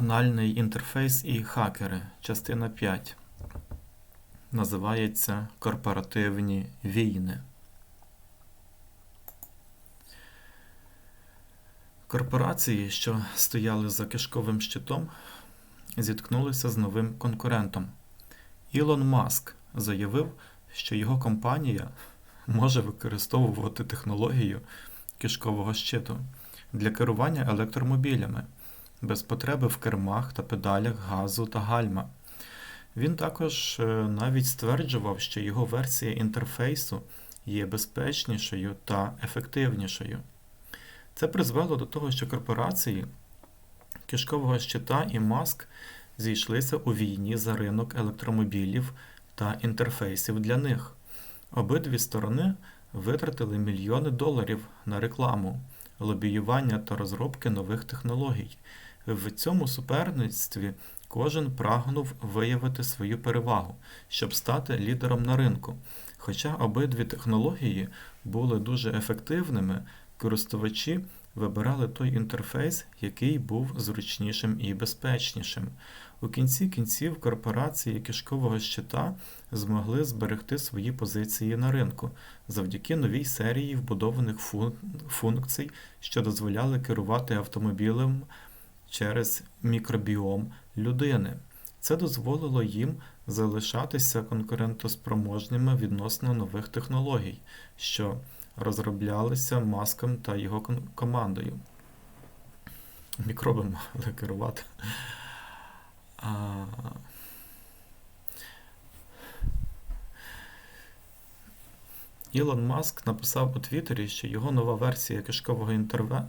Анальний інтерфейс і хакери. Частина 5. Називається Корпоративні війни. Корпорації, що стояли за кишковим щитом, зіткнулися з новим конкурентом. Ілон Маск заявив, що його компанія може використовувати технологію кишкового щиту для керування електромобілями без потреби в кермах та педалях газу та гальма. Він також е, навіть стверджував, що його версія інтерфейсу є безпечнішою та ефективнішою. Це призвело до того, що корпорації кишкового щита і маск зійшлися у війні за ринок електромобілів та інтерфейсів для них. Обидві сторони витратили мільйони доларів на рекламу, лобіювання та розробки нових технологій. В цьому суперництві кожен прагнув виявити свою перевагу, щоб стати лідером на ринку. Хоча обидві технології були дуже ефективними, користувачі вибирали той інтерфейс, який був зручнішим і безпечнішим. У кінці кінців корпорації кишкового щита змогли зберегти свої позиції на ринку завдяки новій серії вбудованих функцій, що дозволяли керувати автомобілем через мікробіом людини. Це дозволило їм залишатися конкурентоспроможними відносно нових технологій, що розроблялися маском та його командою. Мікроби могли керувати. А... Ілон Маск написав у Твіттері, що його нова версія кишкового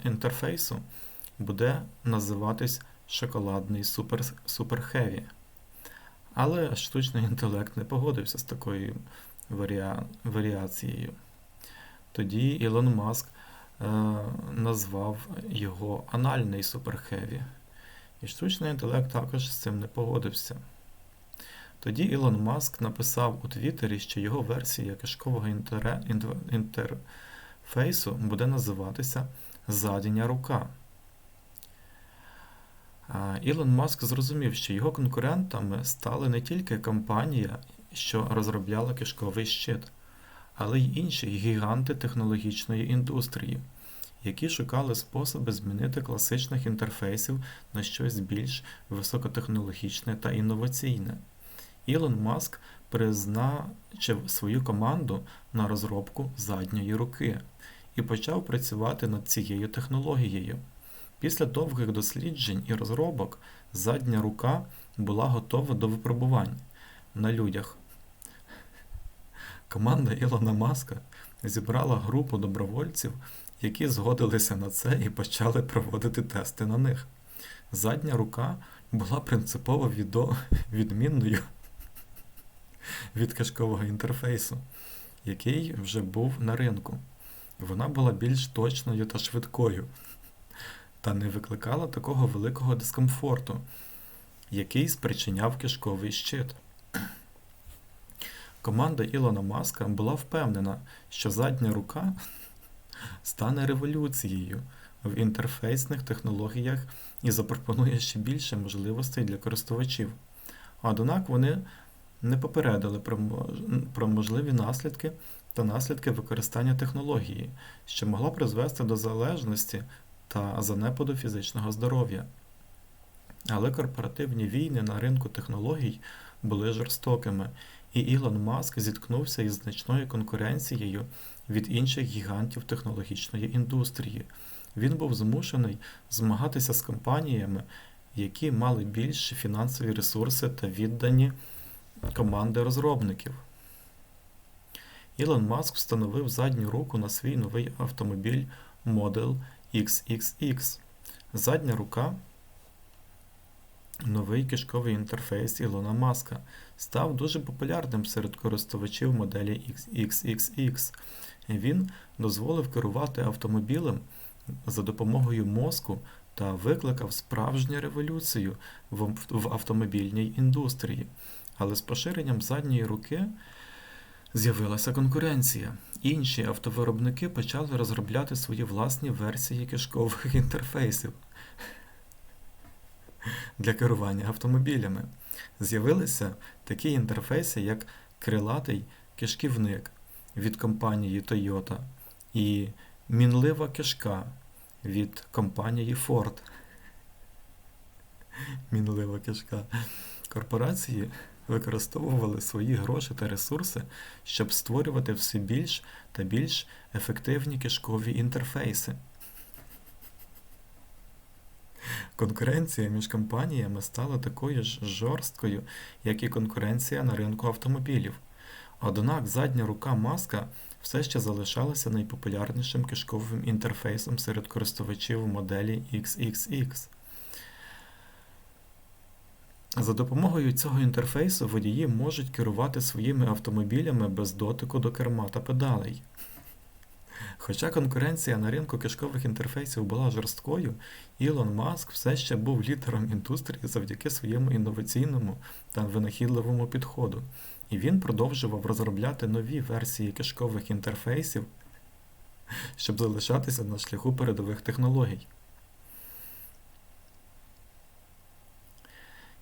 інтерфейсу буде називатись Шоколадний Супер, Супер Хеві. Але штучний інтелект не погодився з такою варіа... варіацією. Тоді Ілон Маск е, назвав його анальний суперхеві. І штучний інтелект також з цим не погодився. Тоді Ілон Маск написав у Твіттері, що його версія кишкового інтер- інтерфейсу буде називатися Задня рука. Ілон Маск зрозумів, що його конкурентами стали не тільки компанія, що розробляла кишковий щит, але й інші гіганти технологічної індустрії, які шукали способи змінити класичних інтерфейсів на щось більш високотехнологічне та інноваційне. Ілон Маск призначив свою команду на розробку задньої руки і почав працювати над цією технологією. Після довгих досліджень і розробок задня рука була готова до випробувань на людях. Команда Ілона Маска зібрала групу добровольців, які згодилися на це і почали проводити тести на них. Задня рука була принципово відо- відмінною від кишкового інтерфейсу, який вже був на ринку. Вона була більш точною та швидкою, та не викликала такого великого дискомфорту, який спричиняв кишковий щит. Команда Ілона Маска була впевнена, що задня рука стане революцією в інтерфейсних технологіях і запропонує ще більше можливостей для користувачів. Однак вони не попередили про можливі наслідки та наслідки використання технології, що могла призвести до залежності та занепаду фізичного здоров'я. Але корпоративні війни на ринку технологій були жорстокими, і Ілон Маск зіткнувся із значною конкуренцією від інших гігантів технологічної індустрії. Він був змушений змагатися з компаніями, які мали більші фінансові ресурси та віддані команди розробників. Ілон Маск встановив задню руку на свій новий автомобіль Model XXX. Задня рука новий кишковий інтерфейс Ілона Маска став дуже популярним серед користувачів моделі XXX. Він дозволив керувати автомобілем за допомогою мозку та викликав справжню революцію в автомобільній індустрії. Але з поширенням задньої руки з'явилася конкуренція. Інші автовиробники почали розробляти свої власні версії кишкових інтерфейсів. для керування автомобілями. З'явилися такі інтерфейси, як крилатий кишківник від компанії Toyota і мінлива кишка від компанії Ford. Мінлива кишка. Корпорації використовували свої гроші та ресурси, щоб створювати все більш та більш ефективні кишкові інтерфейси. Конкуренція між компаніями стала такою ж жорсткою, як і конкуренція на ринку автомобілів. Однак задня рука маска все ще залишалася найпопулярнішим кишковим інтерфейсом серед користувачів моделі XXX. За допомогою цього інтерфейсу водії можуть керувати своїми автомобілями без дотику до керма та педалей. Хоча конкуренція на ринку кишкових інтерфейсів була жорсткою, Ілон Маск все ще був лідером індустрії завдяки своєму інноваційному та винахідливому підходу, і він продовжував розробляти нові версії кишкових інтерфейсів, щоб залишатися на шляху передових технологій.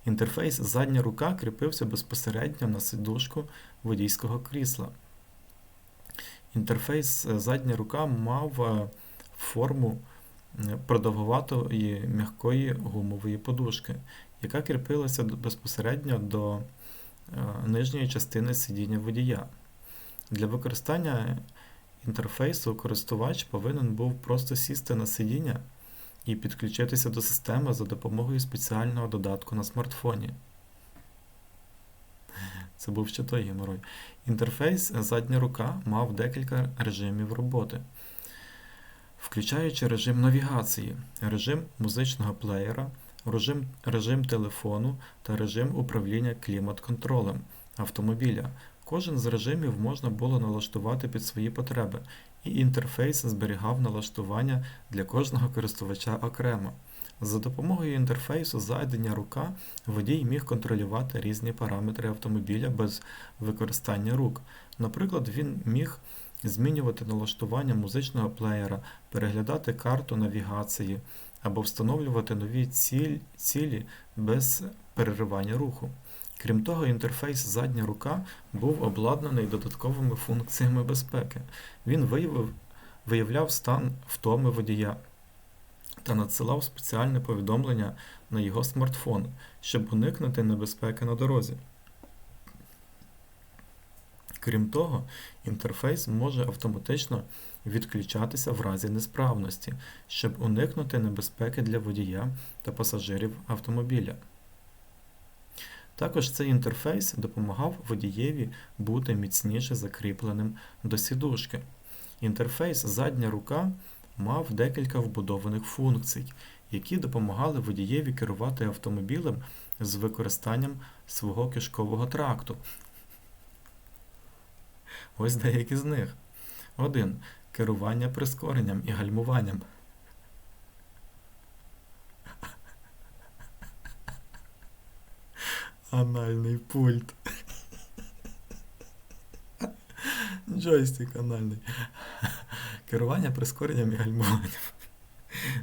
Інтерфейс задня рука кріпився безпосередньо на сидушку водійського крісла. Інтерфейс е, задня рука мав е, форму е, продовгуватої м'якої гумової подушки, яка кріпилася безпосередньо до нижньої частини сидіння водія. Для використання інтерфейсу користувач повинен був просто сісти на сидіння і підключитися до системи за допомогою спеціального додатку на смартфоні. Це був ще той геморой. Інтерфейс задня рука мав декілька режимів роботи, включаючи режим навігації, режим музичного плеєра, режим, режим телефону та режим управління клімат-контролем автомобіля. Кожен з режимів можна було налаштувати під свої потреби, і інтерфейс зберігав налаштування для кожного користувача окремо. За допомогою інтерфейсу задня рука водій міг контролювати різні параметри автомобіля без використання рук. Наприклад, він міг змінювати налаштування музичного плеєра, переглядати карту навігації або встановлювати нові ціль, цілі без переривання руху. Крім того, інтерфейс задня рука був обладнаний додатковими функціями безпеки. Він виявив, виявляв стан втоми водія та надсилав спеціальне повідомлення на його смартфон, щоб уникнути небезпеки на дорозі. Крім того, інтерфейс може автоматично відключатися в разі несправності, щоб уникнути небезпеки для водія та пасажирів автомобіля. Також цей інтерфейс допомагав водієві бути міцніше закріпленим до сідушки. Інтерфейс задня рука мав декілька вбудованих функцій, які допомагали водієві керувати автомобілем з використанням свого кишкового тракту. Ось деякі з них. 1. Керування прискоренням і гальмуванням. Анальний пульт. Джойстик анальний. Керування прискоренням і гальмуванням.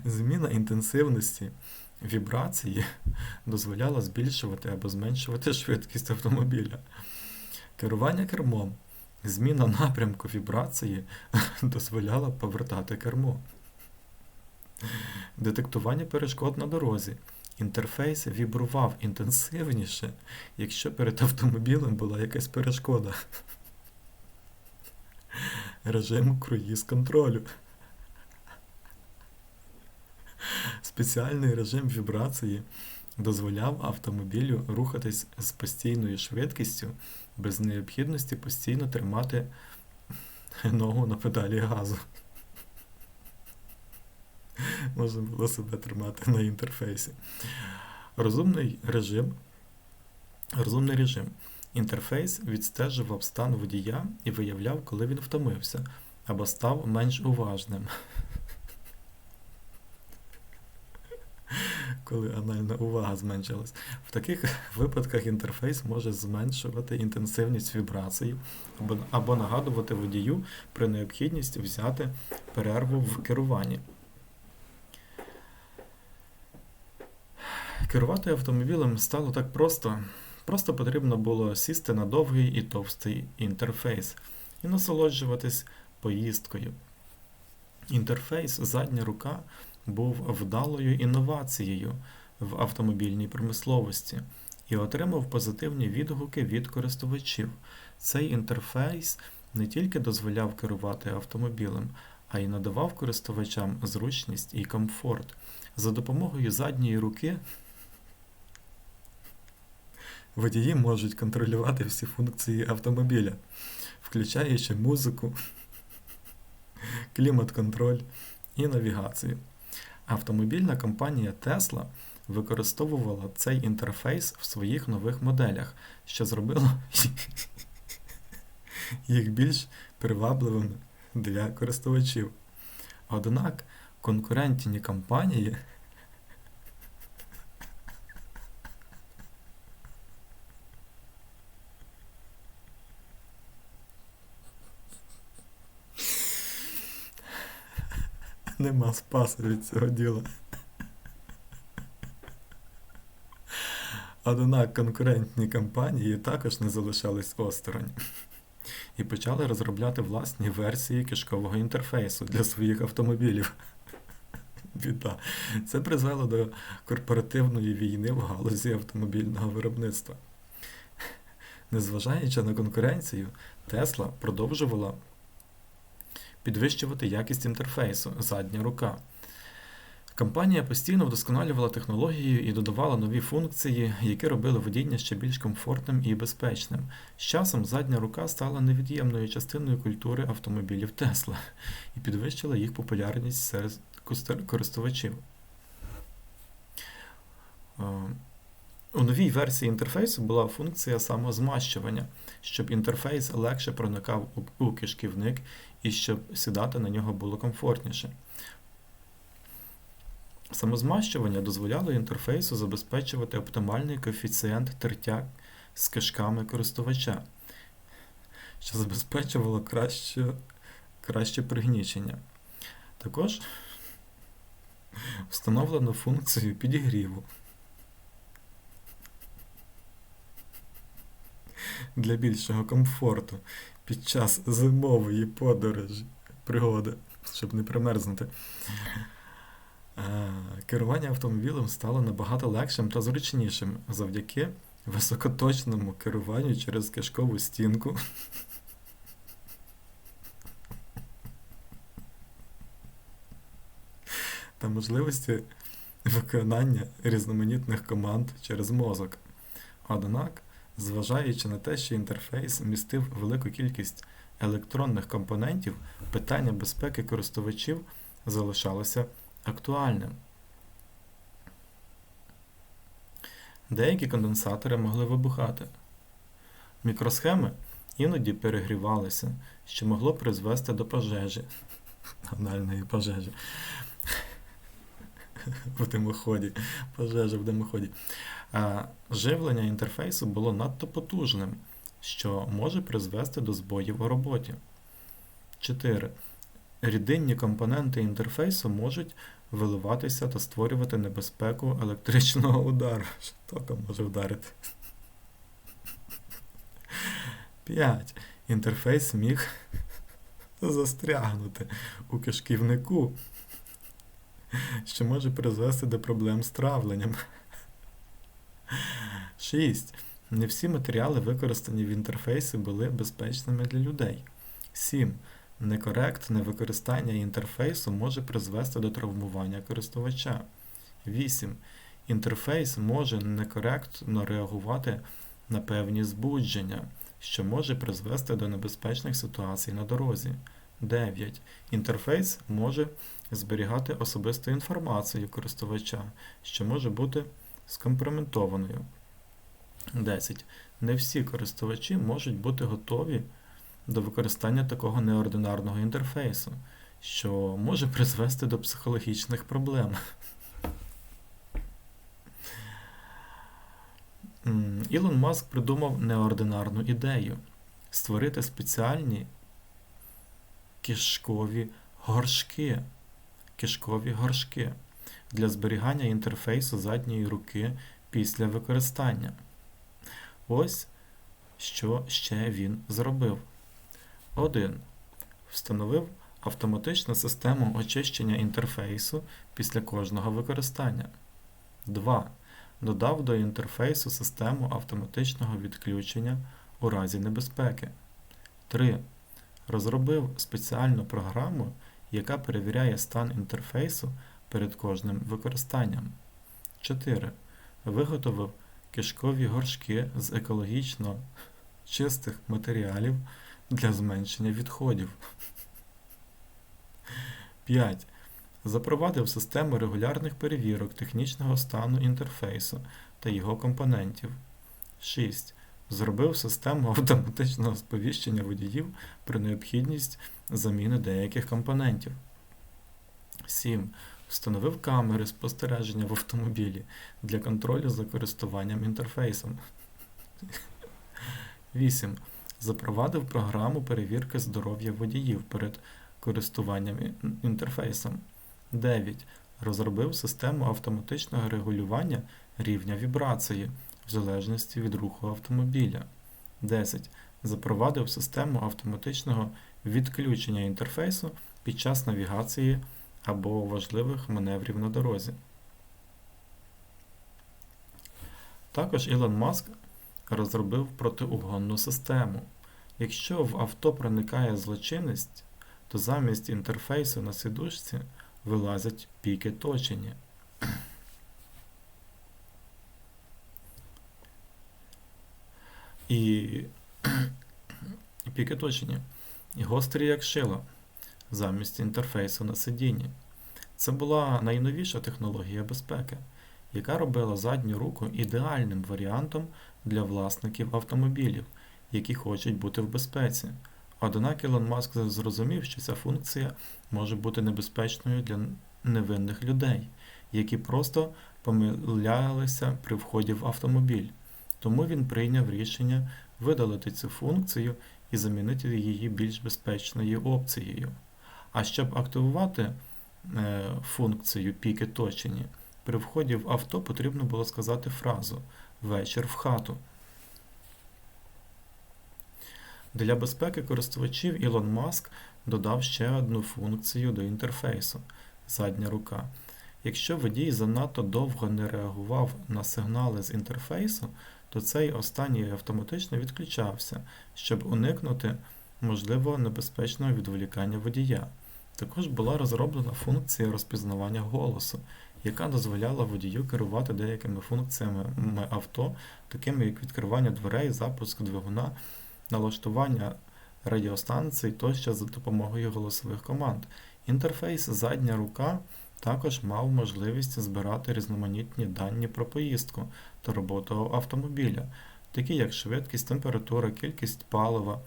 Зміна інтенсивності вібрації дозволяла збільшувати або зменшувати швидкість автомобіля. Керування кермом. Зміна напрямку вібрації дозволяла повертати кермо. Детектування перешкод на дорозі. Інтерфейс вібрував інтенсивніше, якщо перед автомобілем була якась перешкода. Режим круїз контролю. Спеціальний режим вібрації дозволяв автомобілю рухатись з постійною швидкістю без необхідності постійно тримати ногу на педалі газу. Можна було себе тримати на інтерфейсі. Розумний режим. Розумний режим. Інтерфейс відстежував стан водія і виявляв, коли він втомився або став менш уважним. Коли анальна увага зменшилась. В таких випадках інтерфейс може зменшувати інтенсивність вібрацій або, нагадувати водію про необхідність взяти перерву в керуванні. Керувати автомобілем стало так просто. Просто потрібно було сісти на довгий і товстий інтерфейс і насолоджуватись поїздкою. Інтерфейс задня рука був вдалою інновацією в автомобільній промисловості і отримав позитивні відгуки від користувачів. Цей інтерфейс не тільки дозволяв керувати автомобілем, а й надавав користувачам зручність і комфорт. За допомогою задньої руки водії можуть контролювати всі функції автомобіля, включаючи музику, клімат-контроль і навігацію. Автомобільна компанія Tesla використовувала цей інтерфейс в своїх нових моделях, що зробило їх більш привабливими для користувачів. Однак конкурентні компанії нема спасу від цього діла. Однак конкурентні компанії також не залишались осторонь і почали розробляти власні версії кишкового інтерфейсу для своїх автомобілів. Біда. Це призвело до корпоративної війни в галузі автомобільного виробництва. Незважаючи на конкуренцію, Tesla продовжувала підвищувати якість інтерфейсу задня рука. Компанія постійно вдосконалювала технологію і додавала нові функції, які робили водіння ще більш комфортним і безпечним. З часом задня рука стала невід'ємною частиною культури автомобілів Tesla і підвищила їх популярність серед користувачів. У новій версії інтерфейсу була функція самозмащування, щоб інтерфейс легше проникав у кишківник і щоб сідати на нього було комфортніше. Самозмащування дозволяло інтерфейсу забезпечувати оптимальний коефіцієнт тертя з кишками користувача, що забезпечувало краще, краще пригнічення. Також встановлено функцію підігріву. Для більшого комфорту під час зимової подорожі пригоди, щоб не примерзнути. Керування автомобілем стало набагато легшим та зручнішим завдяки високоточному керуванню через кишкову стінку. Та можливості виконання різноманітних команд через мозок. Однак, зважаючи на те, що інтерфейс містив велику кількість електронних компонентів, питання безпеки користувачів залишалося актуальним. Деякі конденсатори могли вибухати. Мікросхеми іноді перегрівалися, що могло призвести до пожежі, анальної пожежі в димоході. Пожежа в димоході. А Живлення інтерфейсу було надто потужним, що може призвести до збоїв у роботі. 4. Рідинні компоненти інтерфейсу можуть виливатися та створювати небезпеку електричного удару. Током може вдарити. 5. Інтерфейс міг застрягнути у кишківнику, що може призвести до проблем з травленням. 6. Не всі матеріали, використані в інтерфейсі, були безпечними для людей. 7. Некоректне використання інтерфейсу може призвести до травмування користувача. 8. Інтерфейс може некоректно реагувати на певні збудження, що може призвести до небезпечних ситуацій на дорозі. 9. Інтерфейс може зберігати особисту інформацію користувача, що може бути скомпрометованою. 10. Не всі користувачі можуть бути готові до використання такого неординарного інтерфейсу, що може призвести до психологічних проблем. Ілон Маск придумав неординарну ідею створити спеціальні кишкові горшки. Кишкові горшки. Для зберігання інтерфейсу задньої руки після використання. Ось що ще він зробив. 1. Встановив автоматичну систему очищення інтерфейсу після кожного використання. 2. Додав до інтерфейсу систему автоматичного відключення у разі небезпеки. 3. Розробив спеціальну програму, яка перевіряє стан інтерфейсу перед кожним використанням. 4. Виготовив кишкові горшки з екологічно чистих матеріалів для зменшення відходів. 5. Запровадив систему регулярних перевірок технічного стану інтерфейсу та його компонентів. 6. Зробив систему автоматичного сповіщення водіїв про необхідність заміни деяких компонентів. 7. Встановив камери спостереження в автомобілі для контролю за користуванням інтерфейсом. 8. Запровадив програму перевірки здоров'я водіїв перед користуванням інтерфейсом. 9. Розробив систему автоматичного регулювання рівня вібрації в залежності від руху автомобіля. 10. Запровадив систему автоматичного відключення інтерфейсу під час навігації або важливих маневрів на дорозі. Також Ілон Маск розробив протиугонну систему. Якщо в авто проникає злочинність, то замість інтерфейсу на сідушці вилазять піки точення. І, піки точення. І гострі як шило замість інтерфейсу на сидінні. Це була найновіша технологія безпеки, яка робила задню руку ідеальним варіантом для власників автомобілів, які хочуть бути в безпеці. Однак Ілон Маск зрозумів, що ця функція може бути небезпечною для невинних людей, які просто помилялися при вході в автомобіль. Тому він прийняв рішення видалити цю функцію і замінити її більш безпечною опцією. А щоб активувати е, функцію піки точені, при вході в авто потрібно було сказати фразу Вечір в хату. Для безпеки користувачів Ілон Маск додав ще одну функцію до інтерфейсу задня рука. Якщо водій занадто довго не реагував на сигнали з інтерфейсу, то цей останній автоматично відключався, щоб уникнути можливо небезпечного відволікання водія. Також була розроблена функція розпізнавання голосу, яка дозволяла водію керувати деякими функціями авто, такими як відкривання дверей, запуск двигуна, налаштування радіостанцій тощо за допомогою голосових команд. Інтерфейс задня рука також мав можливість збирати різноманітні дані про поїздку та роботу автомобіля, такі як швидкість, температура, кількість палива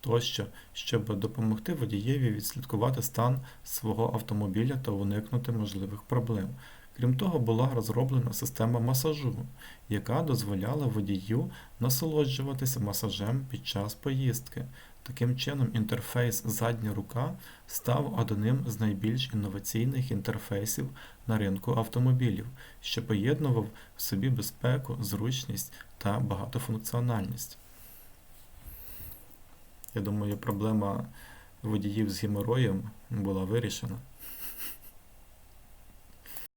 тощо, щоб допомогти водієві відслідкувати стан свого автомобіля та уникнути можливих проблем. Крім того, була розроблена система масажу, яка дозволяла водію насолоджуватися масажем під час поїздки. Таким чином, інтерфейс задня рука став одним з найбільш інноваційних інтерфейсів на ринку автомобілів, що поєднував в собі безпеку, зручність та багатофункціональність. Я думаю, проблема водіїв з геморроєм була вирішена.